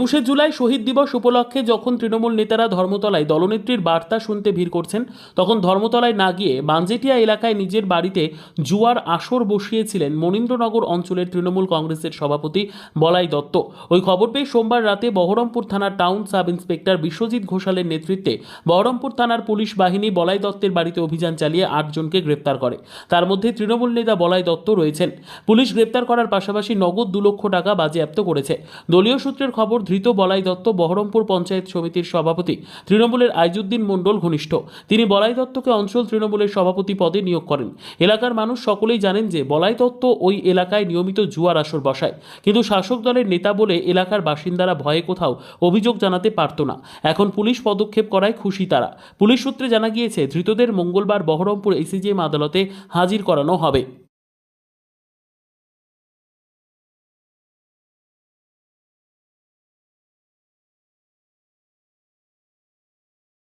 একুশে জুলাই শহীদ দিবস উপলক্ষে যখন তৃণমূল নেতারা ধর্মতলায় দলনেত্রীর বার্তা শুনতে ভিড় করছেন, তখন ধর্মতলায় না গিয়ে বাঞ্জেটিয়া এলাকায় নিজের বাড়িতে জুয়ার আসর বসিয়েছিলেন মনীন্দ্রনগর অঞ্চলের তৃণমূল কংগ্রেসের সভাপতি বলাই দত্ত। ওই খবর পেয়ে সোমবার রাতে বহরমপুর থানার টাউন সাব ইন্সপেক্টর বিশ্বজিৎ ঘোষালের নেতৃত্বে বহরমপুর থানার পুলিশ বাহিনী বলাই দত্তের বাড়িতে অভিযান চালিয়ে আটজনকে গ্রেপ্তার করে। তার মধ্যে তৃণমূল নেতা বলাই দত্ত রয়েছেন। পুলিশ গ্রেপ্তার করার পাশাপাশি নগদ দু লক্ষ টাকা বাজেয়াপ্ত করেছে। দলীয় সূত্রের খবর ধৃত বলাই দত্ত বহরমপুর পঞ্চায়েত সমিতির সভাপতি। তৃণমূলের আইজুদ্দিন মণ্ডল ঘনিষ্ঠ। তিনি বলাই দত্তকে অঞ্চল তৃণমূলের সভাপতি পদে নিয়োগ করেন। এলাকার মানুষ সকলেই জানেন যে বলাই দত্ত ওই এলাকায় নিয়মিত জুয়ার আসর বসায়। কিন্তু শাসক দলের নেতা বলে এলাকার বাসিন্দারা ভয়ে কোথাও অভিযোগ জানাতে পারত না। এখন পুলিশ পদক্ষেপ করায় খুশি তারা। পুলিশ সূত্রে জানা গিয়েছে, ধৃতদের মঙ্গলবার বহরমপুর এসিজিএম আদালতে হাজির করানো হবে।